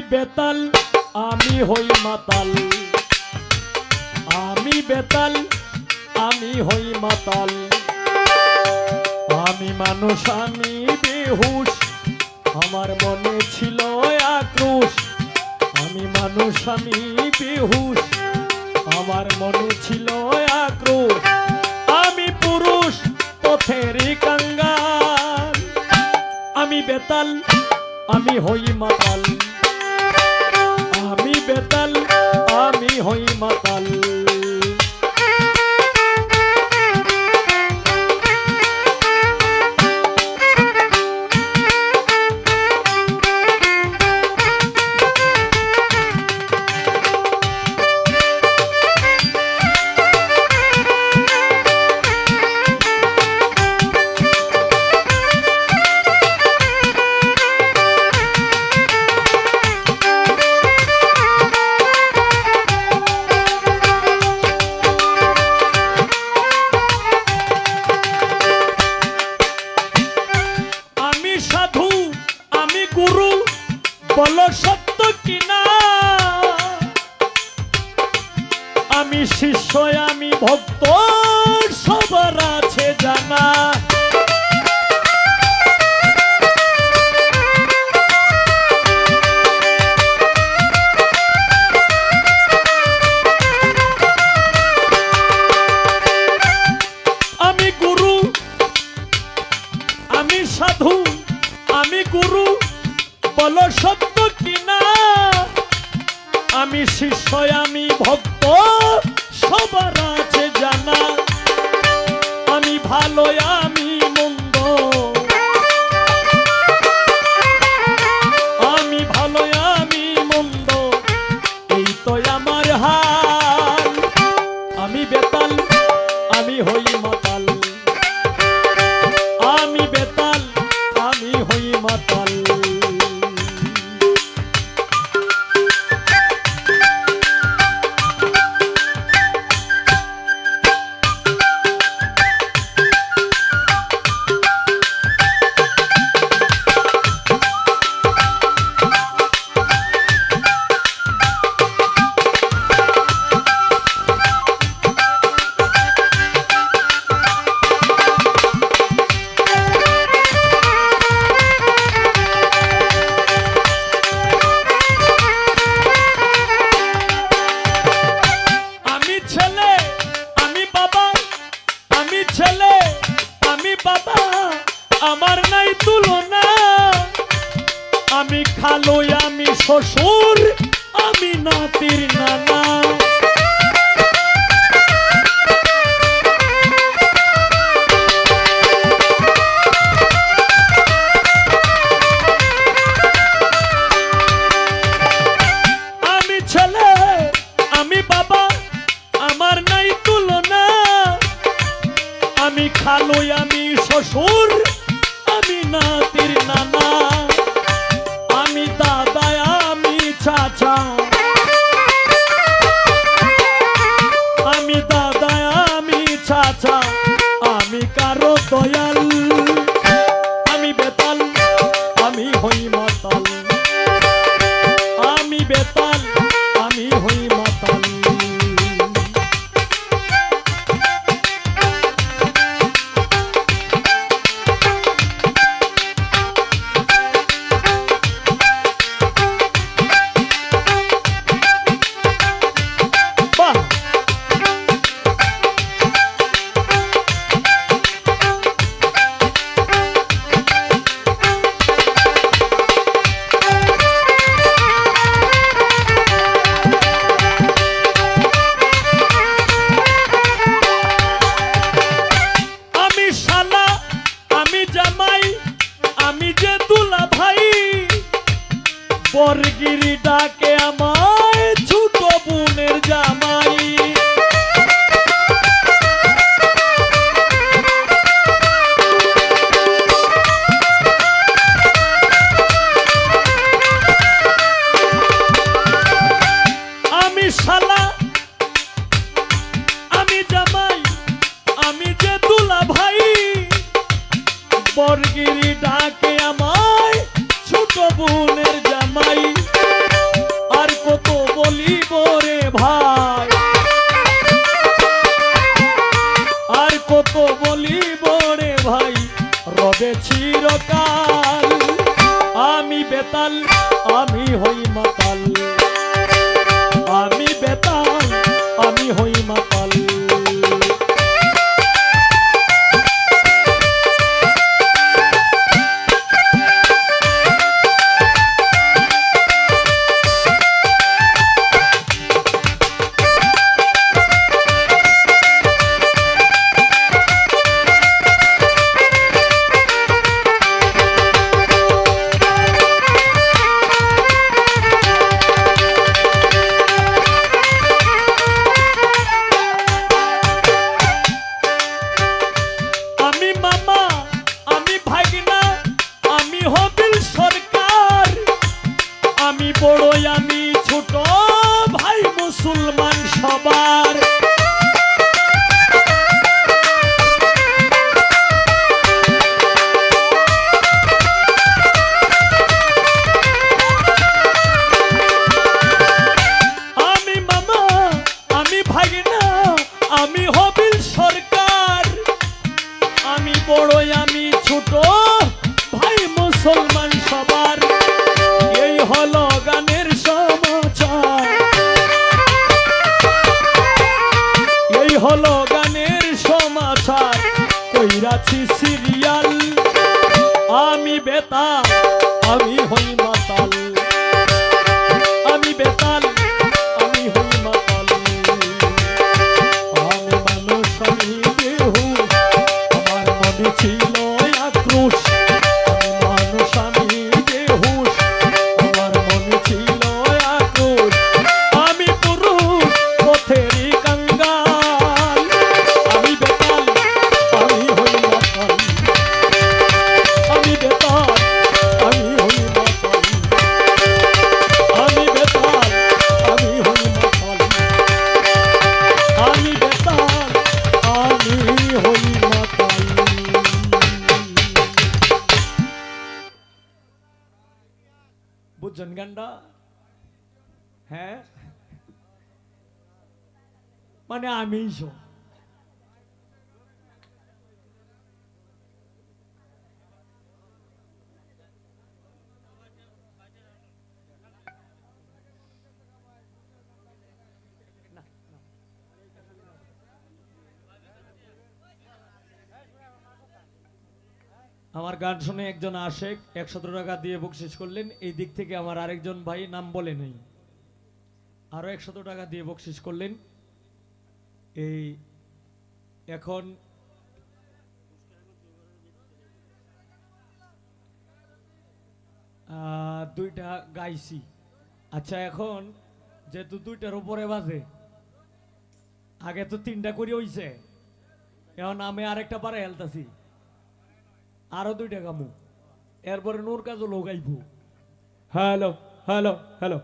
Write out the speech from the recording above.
বেতাল, আমি হই মাতাল। আমি বেতাল, আমি হই মাতাল। আমি মানুষ, আমি বেহুশ। আমার মনে ছিল আক্রোশ। আমি মানুষ, আমি বেহুশ। আমার মনে ছিল আক্রোশ। আমি পুরুষ, পথেরই কাঙ্গাল। আমি বেতাল, আমি হই মাতাল। বেতাল আমি হই মাতাল। সাধু আমি গুরু বল সত্য কিনা? আমি শিষ্য আমি ভক্ত সবার আছে জানা। আমি শিষ্য আমি ভক্ত সবার ছেলে আমি বাবা আমার নাই তুলনা। আমি খালো আমি শ্বশুর আমি নাতির নানা। আমি খালোই আমি শ্বশুর, আমি নাতির নানা। আমি দাদা, আমি চাচা। আমি দাদা, আমি চাচা। আমি কারও দয়াল। বরগিরি ডাকে আমায় বড়ই আমি ছোট, ভাই মুসলমান সবার। এই হলো গানের সমাচার। এই হলো গানের সমাচার। কইরাছি সিরিয়াল আমি বেতা আমি বুঝছেন গানটা হ্যাঁ মানে আমি সব আমার গান শুনে একজন আশেক একশত টাকা দিয়ে বকশিস করলেন। এই দিক থেকে আমার আরেকজন ভাই নাম বলে নেই। আরও একশত টাকা দিয়ে বকশিস করলেন। এই এখন দুইটা গাইছি। আচ্ছা এখন যেহেতু দুইটার উপরে বাজে, আগে তো তিনটা করে হইছে। এখন আমি আরেকটা পারে হেলতাছি। আরও দুইটা কামু। এরপরে নূর কাজ লোক আইব হ্যালো হ্যালো হ্যালো